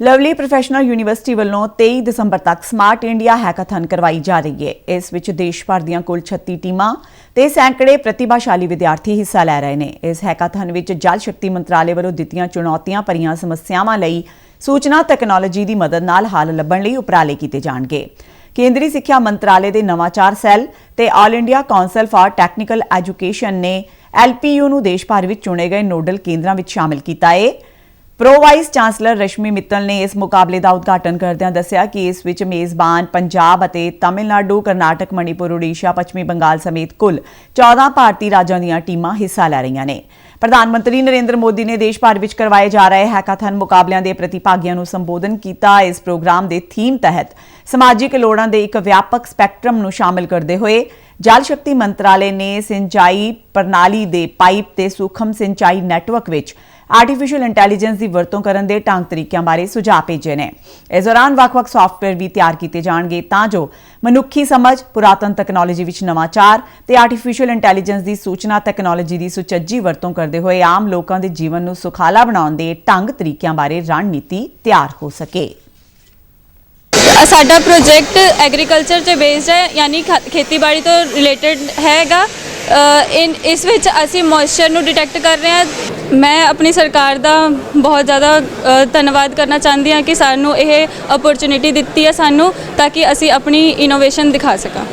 Lovely professional university ਵੱਲੋਂ 23 ਦਸੰਬਰ ਤੱਕ smart India ਹੈਕਾਥਨ ਕਰਵਾਈ ਜਾ ਰਹੀ ਹੈ। ਇਸ ਵਿੱਚ ਦੇਸ਼ ਭਰ ਦੀਆਂ ਕੁੱਲ 36 ਟੀਮਾਂ ਤੇ ਸੈਂਕੜੇ ਪ੍ਰਤਿਭਾਸ਼ਾਲੀ ਵਿਦਿਆਰਥੀ ਹਿੱਸਾ ਲੈ ਰਹੇ ਨੇ। ਇਸ ਹੈਕਾਥਨ ਵਿੱਚ ਜਲ ਸ਼ਕਤੀ ਮੰਤਰਾਲੇ ਵੱਲੋਂ ਦਿੱਤੀਆਂ ਚੁਣੌਤੀਆਂ ਭਰੀਆਂ ਸਮੱਸਿਆਵਾਂ ਲਈ ਸੂਚਨਾ ਤਕਨਾਲੋਜੀ ਦੀ ਮਦਦ ਨਾਲ ਹੱਲ ਲੱਭਣ ਲਈ ਉਪਰਾਲੇ ਕੀਤੇ ਜਾਣਗੇ। ਕੇਂਦਰੀ ਸਿੱਖਿਆ ਮੰਤਰਾਲੇ ਦੇ ਨਵਾਚਾਰ ਸੈੱਲ ਤੇ All India Council for Technical Education ਨੇ ਐਲਪੀਯੂ ਨੂੰ ਦੇਸ਼ ਭਰ ਵਿੱਚ ਚੁਣੇ ਗਏ ਨੋਡਲ ਕੇਂਦਰਾਂ ਵਿੱਚ ਸ਼ਾਮਿਲ ਕੀਤਾ ਹੈ pro vice chancellor Rashmi Mittal ਨੇ ਇਸ ਮੁਕਾਬਲੇ ਦਾ ਉਦਘਾਟਨ ਕਰਦਿਆਂ ਦੱਸਿਆ ਕਿ ਇਸ ਵਿੱਚ ਮੇਜ਼ਬਾਨ ਪੰਜਾਬ ਅਤੇ ਤਾਮਿਲਨਾਡੂ, ਕਰਨਾਟਕ, ਮਣੀਪੁਰ ਓਡੀਸ਼ਾ ਪੱਛਮੀ ਬੰਗਾਲ ਸਮੇਤ ਕੁੱਲ 14 ਭਾਰਤੀ ਰਾਜਾਂ ਦੀਆਂ ਟੀਮਾਂ ਹਿੱਸਾ ਲੈ ਰਹੀਆਂ ਨੇ। ਪ੍ਰਧਾਨ ਮੰਤਰੀ ਨਰਿੰਦਰ ਮੋਦੀ ਨੇ ਦੇਸ਼ ਭਰ ਵਿੱਚ ਕਰਵਾਏ ਜਾ ਰਹੇ ਹੈਕਾਥਨ ਮੁਕਾਬਲਿਆਂ ਦੇ ਪ੍ਰਤੀਭਾਗੀਆਂ ਨੂੰ ਸੰਬੋਧਨ ਕੀਤਾ। ਇਸ ਪ੍ਰੋਗਰਾਮ ਦੇ ਥੀਮ ਤਹਿਤ ਸਮਾਜਿਕ ਲੋੜਾਂ ਦੇ ਇੱਕ ਵਿਆਪਕ ਸਪੈਕਟਰਮ ਨੂੰ ਸ਼ਾਮਲ ਕਰਦੇ ਹੋਏ ਜਲ ਸ਼ਕਤੀ ਮੰਤਰਾਲੇ ਨੇ ਸਿੰਚਾਈ ਪ੍ਰਣਾਲੀ ਦੇ ਪਾਈਪ ਤੇ ਸੂਖਮ ਸਿੰਚਾਈ ਨੈਟਵਰਕ ਵਿੱਚ ਆਰਟੀਫੀਸ਼ੀਅਲ ਇੰਟੈਲੀਜੈਂਸ ਦੀ ਵਰਤੋਂ ਕਰਨ ਦੇ ਢੰਗ ਤਰੀਕਿਆਂ ਬਾਰੇ ਸੁਝਾਅ ਭੇਜੇ ਨੇ। ਇਸ ਦੌਰਾਨ ਵੱਖ-ਵੱਖ ਸੌਫਟਵੇਅਰ ਵੀ ਤਿਆਰ ਕੀਤੇ ਜਾਣਗੇ ਤਾਂ ਜੋ ਮਨੁੱਖੀ ਸਮਝ, ਪੁਰਾਤਨ ਤਕਨਾਲੋਜੀ ਵਿੱਚ ਨਵਾਚਾਰ ਤੇ ਆਰਟੀਫੀਸ਼ੀਅਲ ਇੰਟੈਲੀਜੈਂਸ ਦੀ ਸੂਚਨਾ ਤਕਨਾਲੋਜੀ ਦੀ ਸੁਚੱਜੀ ਵਰਤੋਂ ਕਰਦੇ ਹੋਏ ਆਮ ਲੋਕਾਂ ਦੇ ਜੀਵਨ ਨੂੰ ਸੁਖਾਲਾ ਬਣਾਉਣ ਦੇ ਢੰਗ ਤਰੀਕਿਆਂ ਬਾਰੇ ਰਣਨੀਤੀ ਤਿਆਰ ਹੋ ਸਕੇ। ਸਾਡਾ ਪ੍ਰੋਜੈਕਟ ਐਗਰੀਕਲਚਰ ਤੇ ਬੇਸਡ ਹੈ, ਯਾਨੀ ਖੇਤੀਬਾੜੀ ਤੋਂ ਰਿਲੇਟਡ ਹੈਗਾ। ਇਨ ਇਸ ਵਿੱਚ ਅਸੀਂ ਮੋਇਸਚਰ ਨੂੰ ਡਿਟੈਕਟ ਕਰ ਰਹੇ ਹਾਂ। ਮੈਂ ਆਪਣੀ ਸਰਕਾਰ ਦਾ ਬਹੁਤ ਜ਼ਿਆਦਾ ਧੰਨਵਾਦ ਕਰਨਾ ਚਾਹੁੰਦੀ ਹਾਂ ਕਿ ਸਾਨੂੰ ਇਹ ਓਪਰਚ्युनिटी ਦਿੱਤੀ ਹੈ ਸਾਨੂੰ, ਤਾਂ ਕਿ ਅਸੀਂ ਆਪਣੀ ਇਨੋਵੇਸ਼ਨ ਦਿਖਾ ਸਕਾਂ।